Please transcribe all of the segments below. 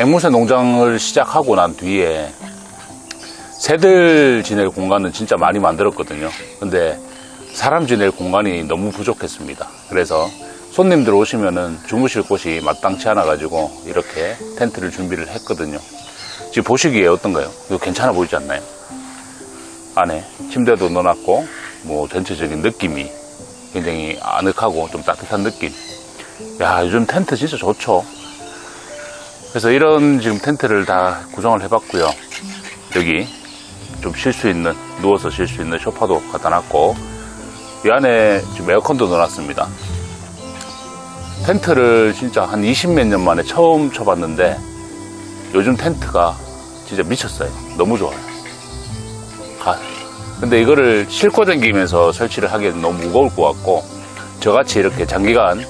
앵무새 농장을 시작하고 난 뒤에 새들 지낼 공간은 진짜 많이 만들었거든요. 근데 사람 지낼 공간이 너무 부족했습니다. 그래서 손님들 오시면은 주무실 곳이 마땅치 않아 가지고 이렇게 텐트를 준비를 했거든요. 지금 보시기에 어떤가요? 이거 괜찮아 보이지 않나요? 안에 침대도 넣어놨고 뭐 전체적인 느낌이 굉장히 아늑하고 좀 따뜻한 느낌. 야 요즘 텐트 진짜 좋죠. 그래서 이런 지금 텐트를 다 구성을 해봤고요. 여기 좀 쉴 수 있는 누워서 쉴 수 있는 소파도 갖다 놨고 이 안에 지금 에어컨도 넣어놨습니다. 텐트를 진짜 한 20몇 년 만에 처음 쳐봤는데 요즘 텐트가 진짜 미쳤어요. 너무 좋아요. 아, 근데 이거를 싣고 다니면서 설치를 하기엔 너무 무거울 것 같고 저같이 이렇게 장기간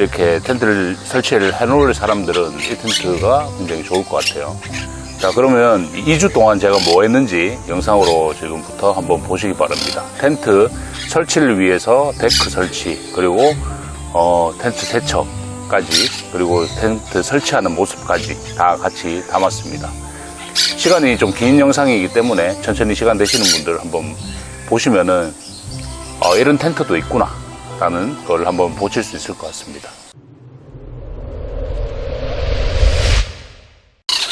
이렇게 텐트를 설치를 해놓을 사람들은 이 텐트가 굉장히 좋을 것 같아요. 자, 그러면 2주 동안 제가 뭐 했는지 영상으로 지금부터 한번 보시기 바랍니다. 텐트 설치를 위해서 데크 설치, 그리고 어, 텐트 세척까지, 그리고 텐트 설치하는 모습까지 다 같이 담았습니다. 시간이 좀 긴 영상이기 때문에 천천히 시간 되시는 분들 한번 보시면은 어, 이런 텐트도 있구나 라는 걸 한번 보실 수 있을 것 같습니다.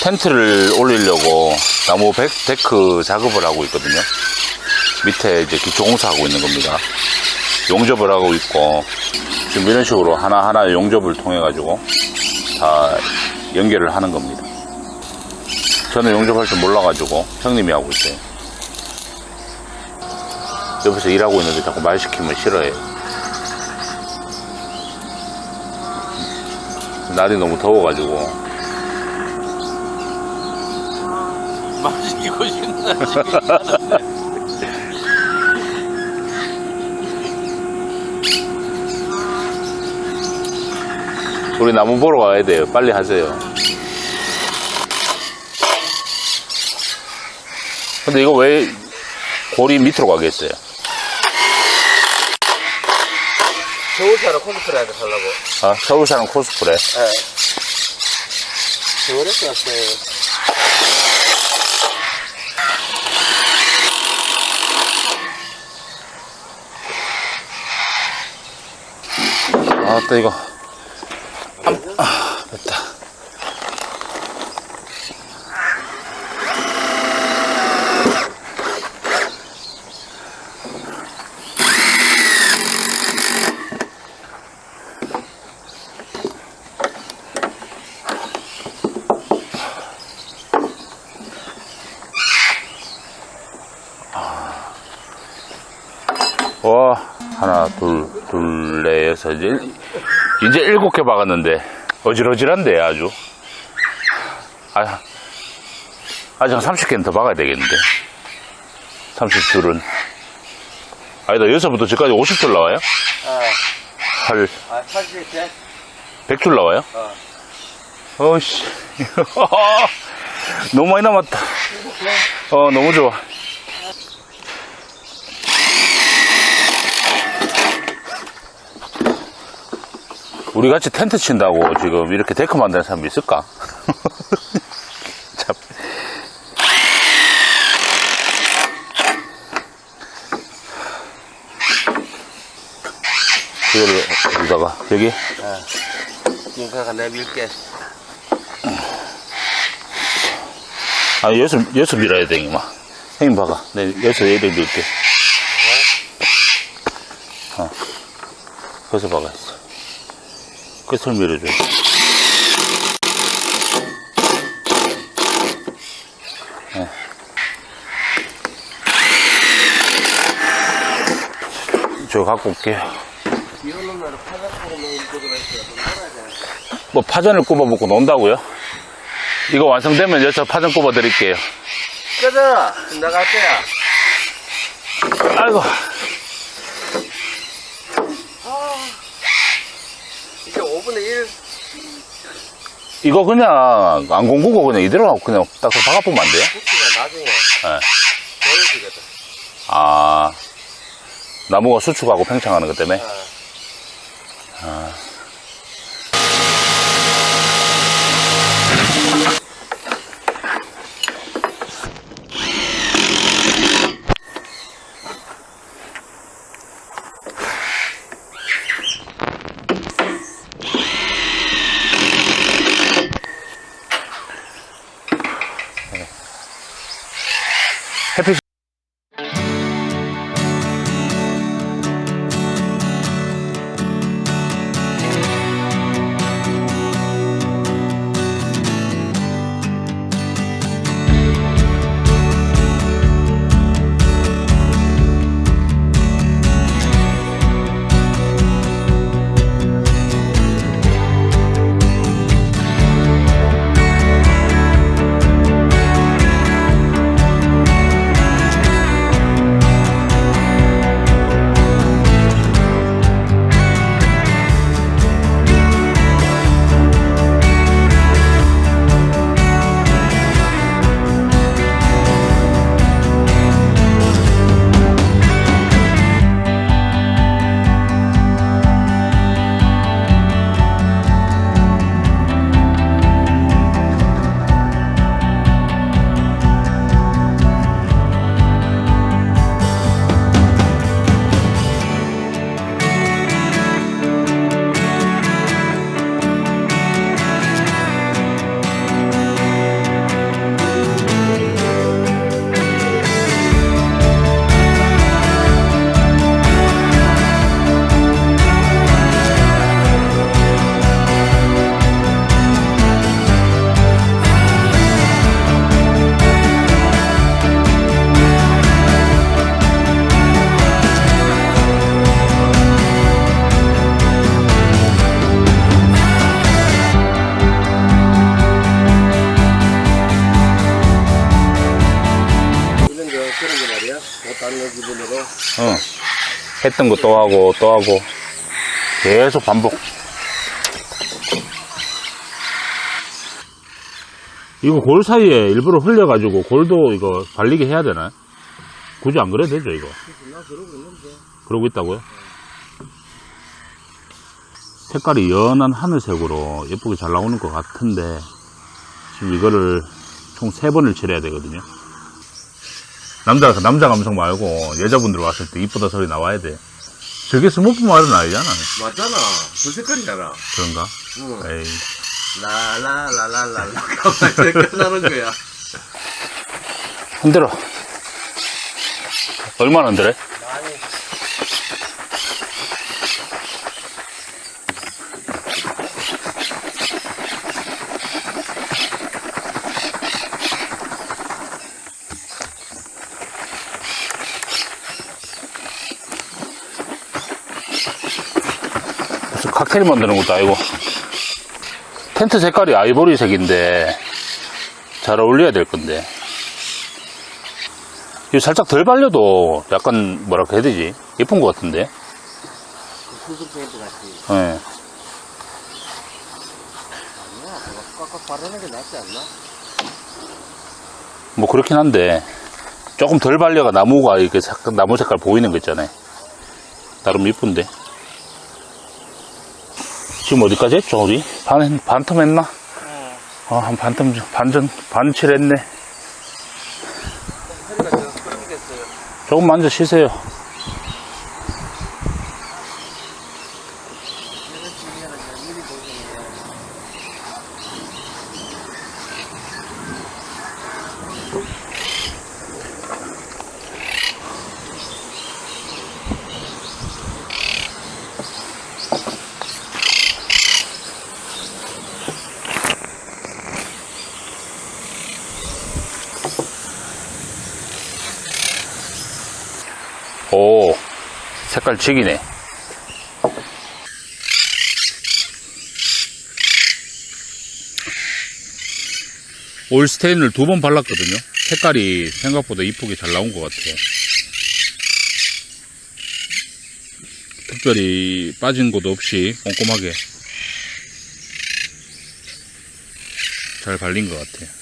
텐트를 올리려고 나무 백, 데크 작업을 하고 있거든요. 밑에 이제 기초 공사하고 있는 겁니다. 용접을 하고 있고 지금 이런 식으로 하나하나 용접을 통해 가지고 다 연결을 하는 겁니다. 저는 용접할 줄 몰라가지고 형님이 하고 있어요. 옆에서 일하고 있는데 자꾸 말 시키면 싫어해요. 날이 너무 더워가지고 마시고 싶나 싶긴 우리 나무 보러 가야 돼요. 빨리 하세요. 근데 이거 왜 골이 밑으로 가겠어요? 하자 살라고 아, 서울 사람 코스프레. 예 겨울에서 왔어요 아, 또 이거. 아, 됐다. 와, 하나, 둘, 둘, 넷, 여섯, 이제, 이제 일곱 개 박았는데, 어질어질한데, 아주. 아, 아직 한 30개는 더 박아야 되겠는데. 30줄은. 아니다, 여기서부터 저까지 50줄 나와요? 할, 아 사실 제 100줄 나와요? 어. 어씨. 너무 많이 남았다. 어, 너무 좋아. 우리 같이 텐트 친다고 지금 이렇게 데크 만드는 사람이 있을까? 참. 이거를 여기다가 여기? 윤카가 내밀게. 아 여기서 여기서 밀어야 돼 이마. 형님 봐가 내 여기서 얘를 밀게. 어. 거기서 있어 끝을 밀어줘 네. 저 갖고 올게요. 뭐 파전을 굽어 먹고 논다고요? 이거 완성되면 여기서 파전 굽어 드릴게요. 가자! 나갈 때야. 아이고 이제 5분의 1 이거 그냥 안 공구고 그냥 이대로 하고 그냥 딱 박아보면 안 돼요? 국수가 나중에 네. 버려지거든 아 나무가 수축하고 팽창하는 것 때문에 어. 했던 거 또 하고 또 하고 계속 반복. 이거 골 사이에 일부러 흘려가지고 골도 이거 발리게 해야 되나? 굳이 안 그래도 되죠 이거. 나 그러고 있다고요? 색깔이 연한 하늘색으로 예쁘게 잘 나오는 것 같은데 지금 이거를 총세 번을 칠해야 되거든요. 남자 남자 감성 말고 여자분들 왔을 때 이쁘다 소리 나와야 돼. 저게 스모프 말은 아니잖아. 맞잖아. 그 색깔이잖아. 그런가? 응. 에이. 라라라라라라. 가만 색깔 나는 거야. 흔들어. 얼마나 흔들어? 많이. 칵테일 만드는 것도 아니고. 텐트 색깔이 아이보리색인데 잘 어울려야 될 건데. 이거 살짝 덜 발려도 약간 뭐랄까 해야 되지? 예쁜 것 같은데. 수술 페인트 같이. 예. 아니야. 꽉꽉 바르는 게 낫지 않나? 뭐 그렇긴 한데 조금 덜 발려가 나무가 이렇게 색- 나무 색깔 보이는 거 있잖아요. 나름 이쁜데. 지금 어디까지 했죠, 우리? 반, 반텀 했나? 어, 한 반텀, 좀- 반전, 반칠 했네. 허리가 좀 풀리겠어요. 조금 만져 쉬세요. 얘는 중요한 게 미리 보시면 오, 색깔 죽이네. 올스테인을 두 번 발랐거든요. 색깔이 생각보다 이쁘게 잘 나온 것 같아요. 특별히 빠진 곳 없이 꼼꼼하게 잘 발린 것 같아요.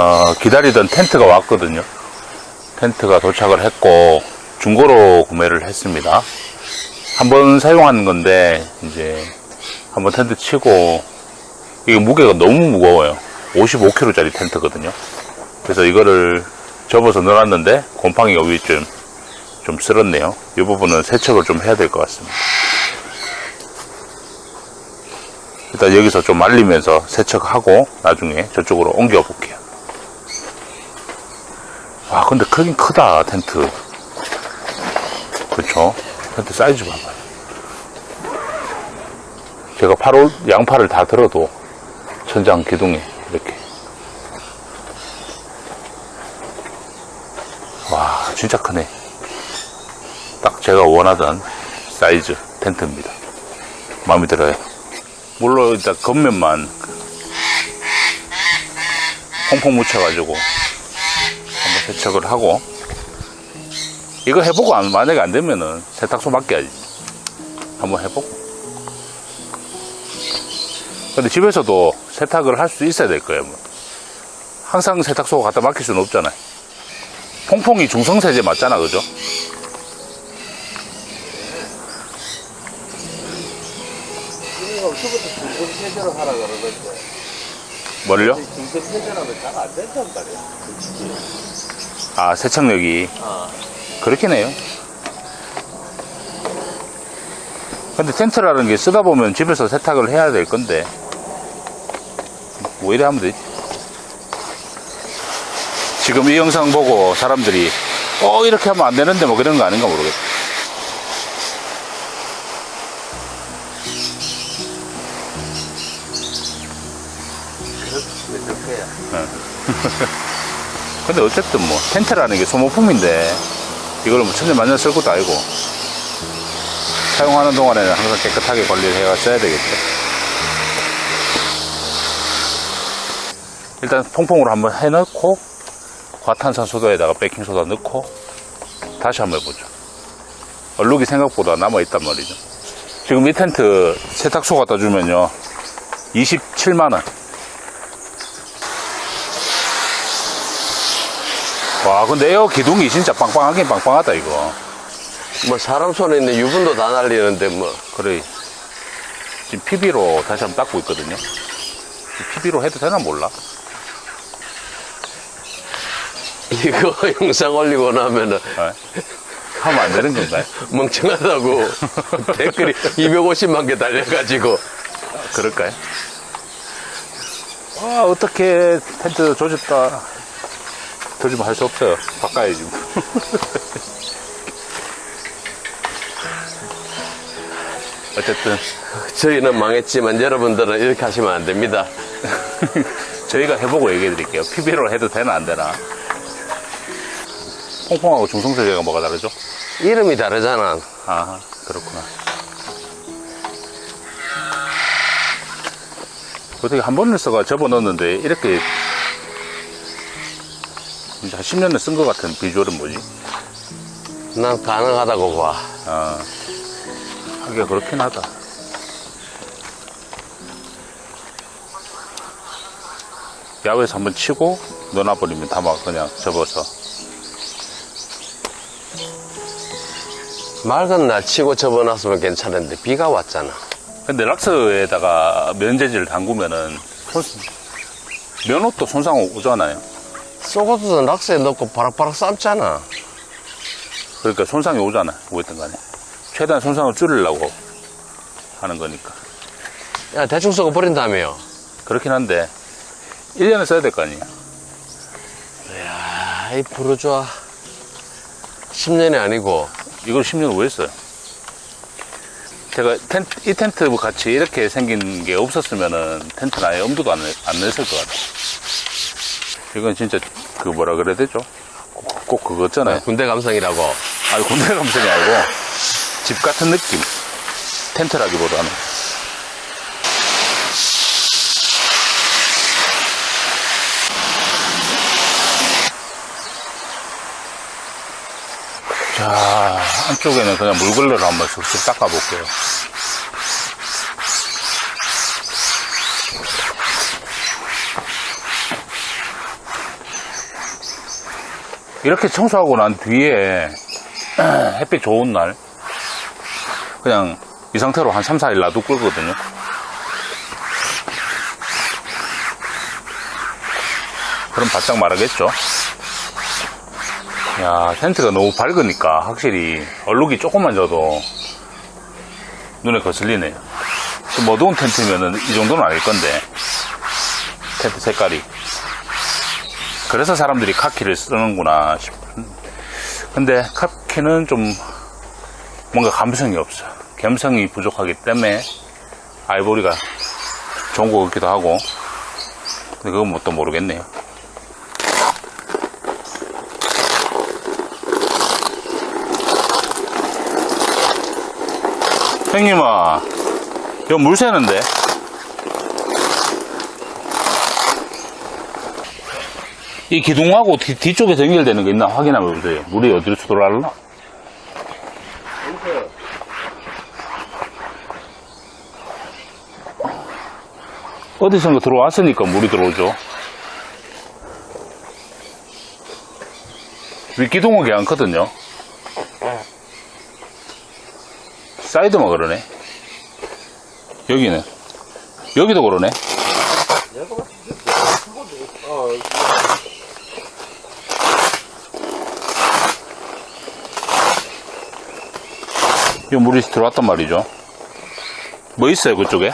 어, 기다리던 텐트가 왔거든요. 텐트가 도착을 했고 중고로 구매를 했습니다. 한번 사용하는 건데 이제 한번 텐트 치고 이게 무게가 너무 무거워요. 55kg짜리 텐트거든요. 그래서 이거를 접어서 넣어놨는데 곰팡이가 좀, 좀 쓸었네요. 이 부분은 세척을 좀 해야 될 것 같습니다. 일단 여기서 좀 말리면서 세척하고 나중에 저쪽으로 옮겨 볼게요. 와, 근데 크긴 크다, 텐트. 그쵸? 텐트 사이즈 봐봐요. 제가 팔 양팔을 다 들어도 천장 기둥에 이렇게. 와, 진짜 크네. 딱 제가 원하던 사이즈 텐트입니다. 마음에 들어요. 물론 일단 겉면만 퐁퐁 묻혀가지고 세척을 하고 이거 해보고 안- 만약에 안 되면은 세탁소 맡겨야지. 한번 해보고. 근데 집에서도 세탁을 할 수 있어야 될 거예요. 뭐. 항상 세탁소 갖다 맡길 수는 없잖아요. 퐁퐁이 중성세제 맞잖아, 그죠? 이거 수부터 중성 세제로 하라 그러는데 뭘요? 중성 세제라면 잘 안 된단 말이야. 아, 세척력이. 아, 그렇긴 해요. 근데 텐트라는 게 쓰다 보면 집에서 세탁을 해야 될 건데, 뭐 이래 하면 되지. 지금 이 영상 보고 사람들이, 어, 이렇게 하면 안 되는데 뭐 그런 거 아닌가 모르겠다. 근데 어쨌든 뭐, 텐트라는 게 소모품인데, 이걸 뭐 천년 만년 쓸 것도 아니고, 사용하는 동안에는 항상 깨끗하게 관리를 해가 써야 되겠죠. 일단 퐁퐁으로 한번 해놓고, 과탄산소다에다가 베킹소다 넣고, 다시 한번 해보죠. 얼룩이 생각보다 남아있단 말이죠. 지금 이 텐트 세탁소 갖다 주면요, 27만원. 와, 근데 에어 기둥이 진짜 빵빵하긴 빵빵하다, 이거. 뭐 사람 손에 있는 유분도 다 날리는데 뭐 그래. 지금 PB로 다시 한번 닦고 있거든요. PB로 해도 되나 몰라. 이거 영상 올리고 나면은 네. 하면 안 되는 건가요? 멍청하다고 댓글이 250만 개 달려가지고 그럴까요? 와, 어떻게 텐트 조졌다. 조지면 할 수 없어요. 바꿔야지. 어쨌든, 저희는 망했지만 여러분들은 이렇게 하시면 안 됩니다. 저희가 해보고 얘기해 드릴게요. PB로 해도 되나, 안 되나. 퐁퐁하고 중성세제가 뭐가 다르죠? 이름이 다르잖아. 아, 그렇구나. 어떻게 한 번을 써가 접어 넣었는데, 이렇게, 이제 한 10년을 쓴 것 같은 비주얼은 뭐지? 난 가능하다고 봐. 아, 하기가 그렇긴 하다. 야외에서 한번 치고, 넣어놔버리면 다 막 그냥 접어서. 맑은 날 치고 접어놨으면 괜찮은데 비가 왔잖아. 근데 락스에다가 면재질을 담그면은, 손, 면옷도 손상 오잖아요. 속옷도 락스에 넣고 바락바락 삶잖아. 그러니까 손상이 오잖아. 뭐였든 간에. 최대한 손상을 줄이려고 하는 거니까. 야 대충 쏘고 버린다며요. 그렇긴 한데, 1년을 써야 될 거 아니에요. 아이 부르주아. 10년이 아니고 이걸 10년 왜 했어요? 제가 텐트, 이 텐트 같이 이렇게 생긴 게 없었으면은 텐트는 아예 엄두도 안, 내- 안 냈을 것 같아요. 이건 진짜 그 뭐라 그래야 되죠? 꼭, 꼭 그거잖아요. 군대 감성이라고. 아니, 군대 감성이 아니고 집 같은 느낌. 텐트라기보다는. 자, 안쪽에는 그냥 물걸레로 한번 슥슥 닦아볼게요. 이렇게 청소하고 난 뒤에 햇빛 좋은 날 그냥 이 상태로 한 3, 4일 놔둘 끌거든요 그럼 바짝 말하겠죠. 야, 텐트가 너무 밝으니까 확실히 얼룩이 조금만 져도 눈에 거슬리네요. 좀 어두운 텐트면은 이 정도는 아닐 건데 텐트 색깔이 그래서 사람들이 카키를 쓰는구나 싶은. 근데 카키는 좀 뭔가 감성이 없어. 감성이 부족하기 때문에 아이보리가 좋은 것 같기도 하고. 근데 그건 뭐 또 모르겠네요. 형님아, 이거 물 새는데? 이 기둥하고 뒤, 뒤쪽에서 연결되는 거 있나 확인하면 보세요. 물이 어디로? 여보세요. 어디선가 들어왔으니까 물이 들어오죠. 윗기둥은 괜찮거든요. 사이드만 그러네. 여기는. 여기도 그러네. 내가 봤을 때 그거도 어 이 물이 들어왔단 말이죠. 뭐 있어요, 그쪽에?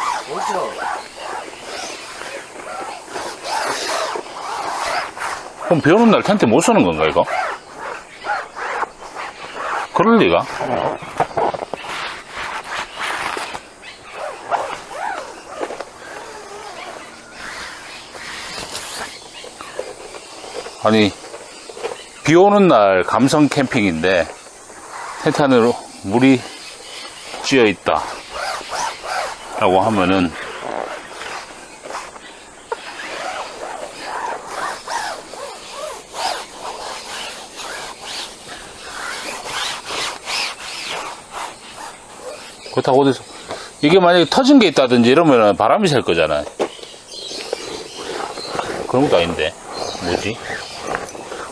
그럼 비 오는 날 텐트 못 쓰는 건가, 이거? 그럴 리가? 아니, 비 오는 날 감성 캠핑인데, 텐트 안으로 물이 찌어 있다. 라고 하면은, 그렇다고 어디서 이게 만약에 터진 게 있다든지 이러면 바람이 셀 거잖아. 그런 것도 아닌데 뭐지?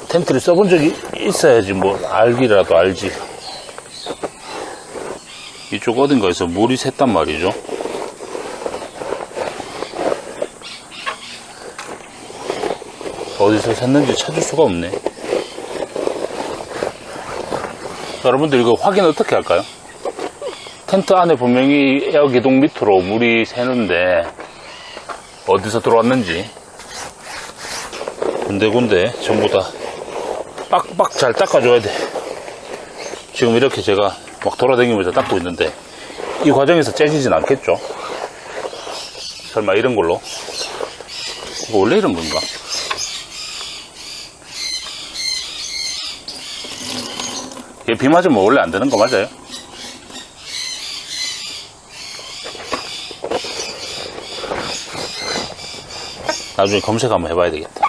텐트를 써본 적이 있어야지 뭐 알기라도 알지. 이쪽 어딘가에서 물이 샜단 말이죠. 어디서 샜는지 찾을 수가 없네. 여러분들 이거 확인 어떻게 할까요? 텐트 안에 분명히 에어 기둥 밑으로 물이 새는데 어디서 들어왔는지 군데군데 전부 다 빡빡 잘 닦아줘야 돼. 지금 이렇게 제가 막 돌아다니면서 닦고 있는데 이 과정에서 째지진 않겠죠? 설마 이런 걸로? 이거 원래 이런 건가? 얘 비 맞으면 원래 안 되는 거 맞아요? 나중에 검색 한번 해봐야 되겠다.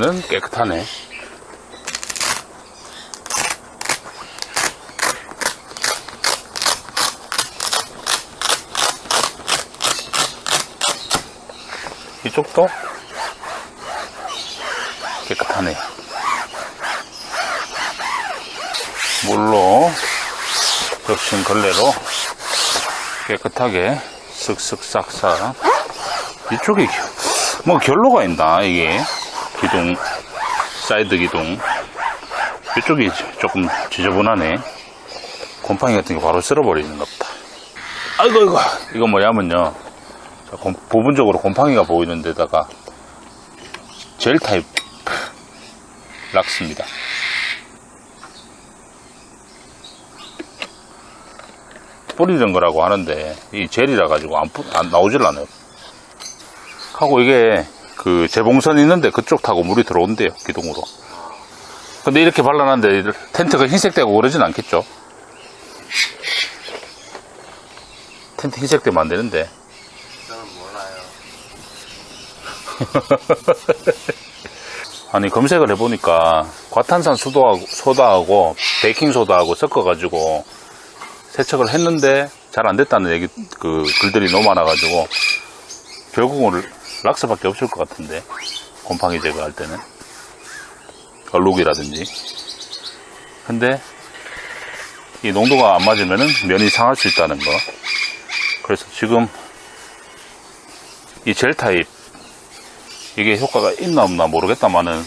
뷰는 깨끗하네. 이쪽도 깨끗하네요. 물로 적신 걸레로 깨끗하게 쓱쓱 싹싹 이쪽에 겨- 뭐 결로가 있나 이게 기둥 사이드 기둥. 이쪽이 조금 지저분하네. 곰팡이 같은 게 바로 쓸어버리는 것 같다 아이고 이거 이거 뭐냐면요. 부분적으로 곰팡이가 보이는 데다가 젤 타입 락스입니다. 뿌리는 거라고 하는데 이 젤이라 가지고 안, 뿌- 안 나오질 않아요. 하고 이게 그 재봉선 있는데 그쪽 타고 물이 들어온대요 기둥으로. 근데 이렇게 발라놨는데 텐트가 흰색되고 그러진 않겠죠? 텐트 흰색되면 안 되는데. 저는 몰라요. 아니 검색을 해보니까 과탄산 수도하고 소다하고 베이킹 소다하고 섞어가지고 세척을 했는데 잘 안 됐다는 얘기 그 글들이 너무 많아가지고 결국은 락스밖에 없을 것 같은데. 곰팡이 제거할 때는. 얼룩이라든지. 근데 이 농도가 안 맞으면은 면이 상할 수 있다는 거. 그래서 지금 이 젤 타입 이게 효과가 있나 없나 모르겠다마는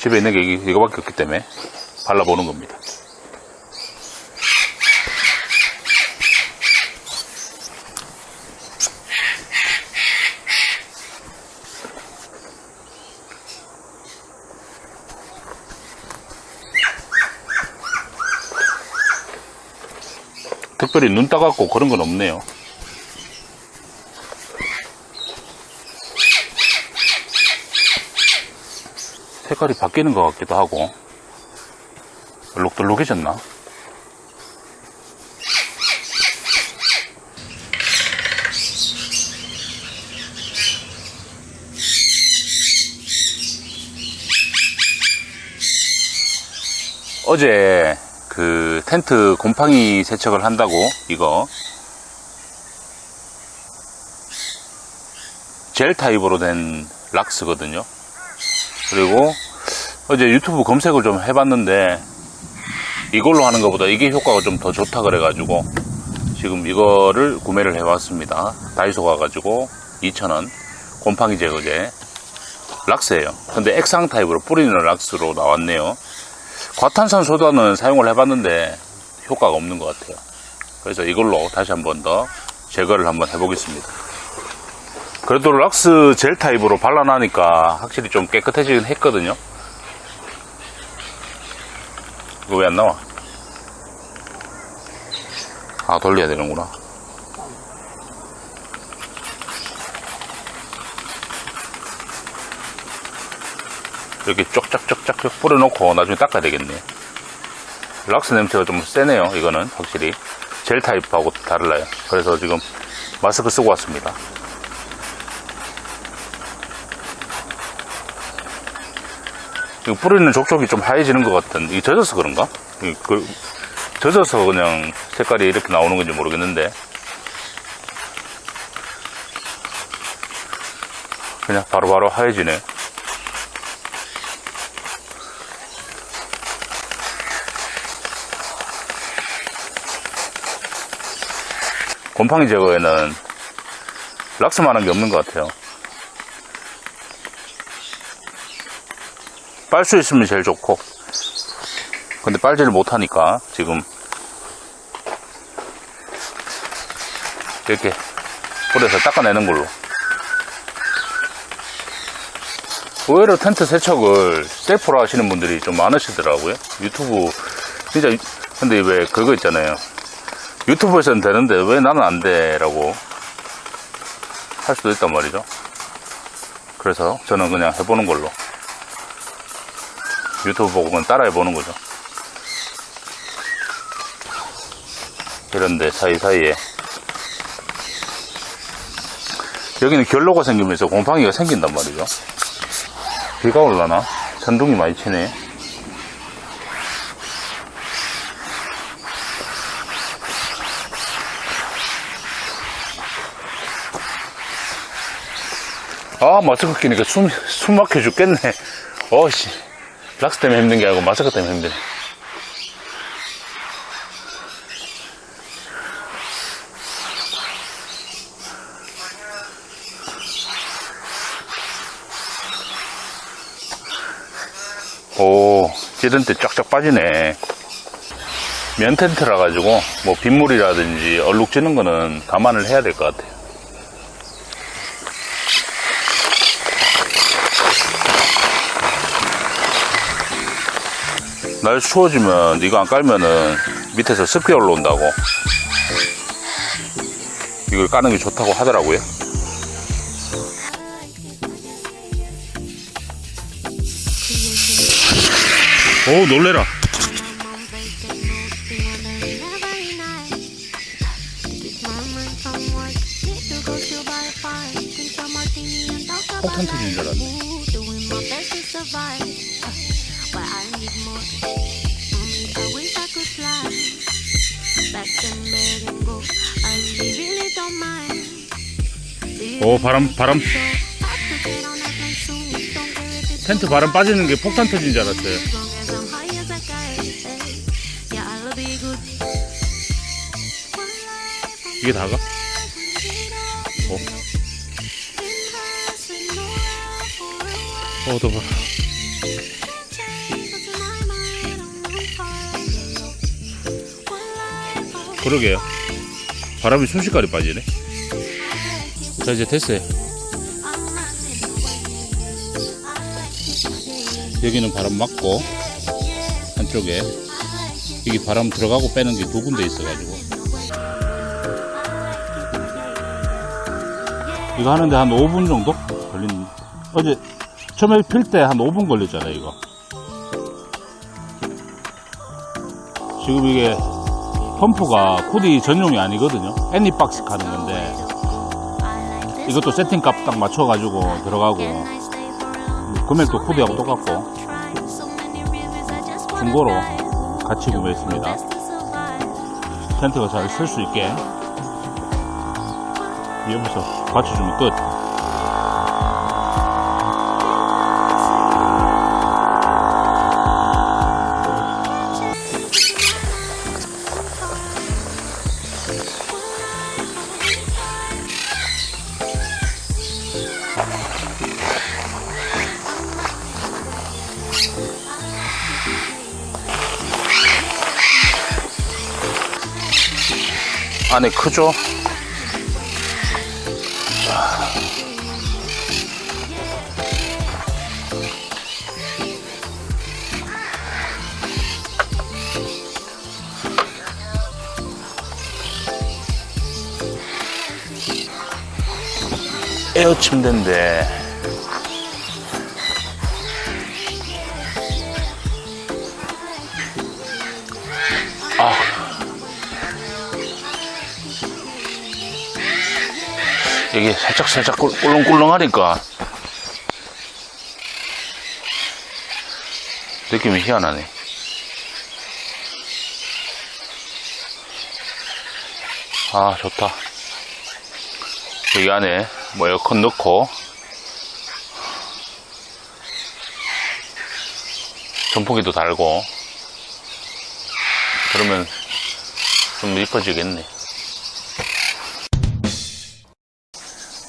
집에 있는 게 이- 이거밖에 없기 때문에 발라보는 겁니다. 특별히 눈 따갑고 그런 건 없네요. 색깔이 바뀌는 것 같기도 하고 얼룩덜룩해졌나? 어제 그 텐트 곰팡이 세척을 한다고 이거 젤 타입으로 된 락스거든요. 그리고 어제 유튜브 검색을 좀 해봤는데 이걸로 하는 것보다 이게 효과가 좀 더 좋다 그래가지고 지금 이거를 구매를 해왔습니다. 다이소 가가지고 2,000원 곰팡이 제거제 락스예요. 근데 액상 타입으로 뿌리는 락스로 나왔네요. 과탄산 소다는 사용을 해봤는데 효과가 없는 것 같아요. 그래서 이걸로 다시 한 번 더 제거를 한번 해보겠습니다. 그래도 락스 젤 타입으로 발라놔니까 확실히 좀 깨끗해지긴 했거든요. 이거 왜 안 나와? 아, 돌려야 되는구나. 이렇게 쪽짝쪽짝 뿌려놓고 나중에 닦아야 되겠네. 락스 냄새가 좀 세네요, 이거는 확실히. 젤 타입하고 다르나요. 그래서 지금 마스크 쓰고 왔습니다. 이거 뿌리는 족족이 좀 하얘지는 것 같은, 이게 젖어서 그런가? 이 그, 젖어서 그냥 색깔이 이렇게 나오는 건지 모르겠는데. 그냥 바로바로 하얘지네. 곰팡이 제거에는 락스만한 게 없는 것 같아요. 빨 수 있으면 제일 좋고. 근데 빨지를 못하니까 지금 이렇게 뿌려서 닦아내는 걸로. 의외로 텐트 세척을 셀프로 하시는 분들이 좀 많으시더라고요. 유튜브, 진짜, 근데 왜 그거 있잖아요. 유튜브에서는 되는데 왜 나는 안 돼? 라고 할 수도 있단 말이죠. 그래서 저는 그냥 해보는 걸로. 유튜브 보고 그냥 따라 해보는 거죠. 이런데 사이사이에. 여기는 결로가 생기면서 곰팡이가 생긴단 말이죠. 비가 올라나? 천둥이 많이 치네. 아, 마스크 끼니까 숨, 숨 막혀 죽겠네. 어씨. 락스 때문에 힘든 게 아니고 마스크 때문에 힘드네. 오, 찌른 때 쫙쫙 빠지네. 면 텐트라 가지고 뭐 빗물이라든지 얼룩 지는 거는 감안을 해야 될 것 같아요. 날 추워지면 이거 안 깔면은 밑에서 습기 올라온다고 이걸 까는 게 좋다고 하더라고요. 오 놀래라. 폭탄 터진 줄 알았네. 오 바람 바람 텐트 바람 빠지는 게 폭탄 터진 줄 알았어요. 이게 다가? 어? 어, 더 봐. 그러게요. 바람이 순식간에 빠지네. 자, 이제 됐어요. 여기는 바람 맞고, 한쪽에. 여기 바람 들어가고 빼는 게 두 군데 있어가지고. 이거 하는데 한 5분 정도 걸린, 어제 처음에 필 때 한 5분 걸렸잖아요, 이거. 지금 이게 펌프가 코디 전용이 아니거든요. 애니박스 하는 건데, 이것도 세팅값 딱 맞춰가지고 들어가고, 금액도 코디하고 똑같고, 중고로 같이 구매했습니다. 텐트가 잘 쓸 수 있게 여기서 받쳐주면 끝. 안에 크죠? 에어 침대인데 이게 살짝 살짝 꿀- 꿀렁꿀렁하니까. 느낌이 희한하네. 아 좋다. 여기 안에 뭐 에어컨 넣고. 전풍기도 달고. 그러면 좀 이뻐지겠네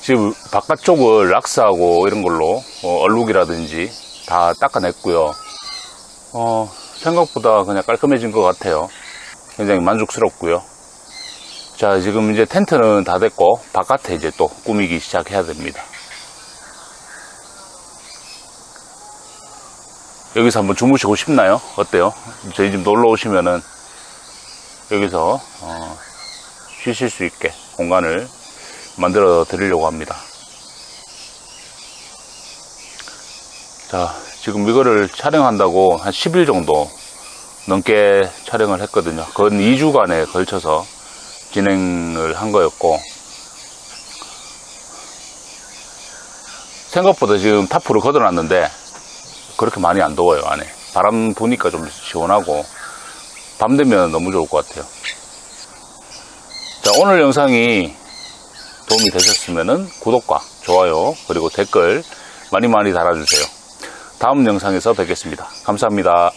지금 바깥쪽을 락스하고 이런 걸로 어, 얼룩이라든지 다 닦아냈고요 어, 생각보다 그냥 깔끔해진 것 같아요 굉장히 만족스럽고요 자, 지금 이제 텐트는 다 됐고, 바깥에 이제 또 꾸미기 시작해야 됩니다. 여기서 한번 주무시고 싶나요? 어때요? 저희 집 놀러 오시면은, 여기서, 어, 쉬실 수 있게 공간을 만들어 드리려고 합니다. 자, 지금 이거를 촬영한다고 한 10일 정도 넘게 촬영을 했거든요. 건 2주간에 걸쳐서 진행을 한 거였고 생각보다 지금 타프를 걷어놨는데 그렇게 많이 안 더워요 안에 바람 부니까 좀 시원하고 밤 되면 너무 좋을 것 같아요 자 오늘 영상이 도움이 되셨으면 구독과 좋아요 그리고 댓글 많이 많이 달아주세요. 다음 영상에서 뵙겠습니다. 감사합니다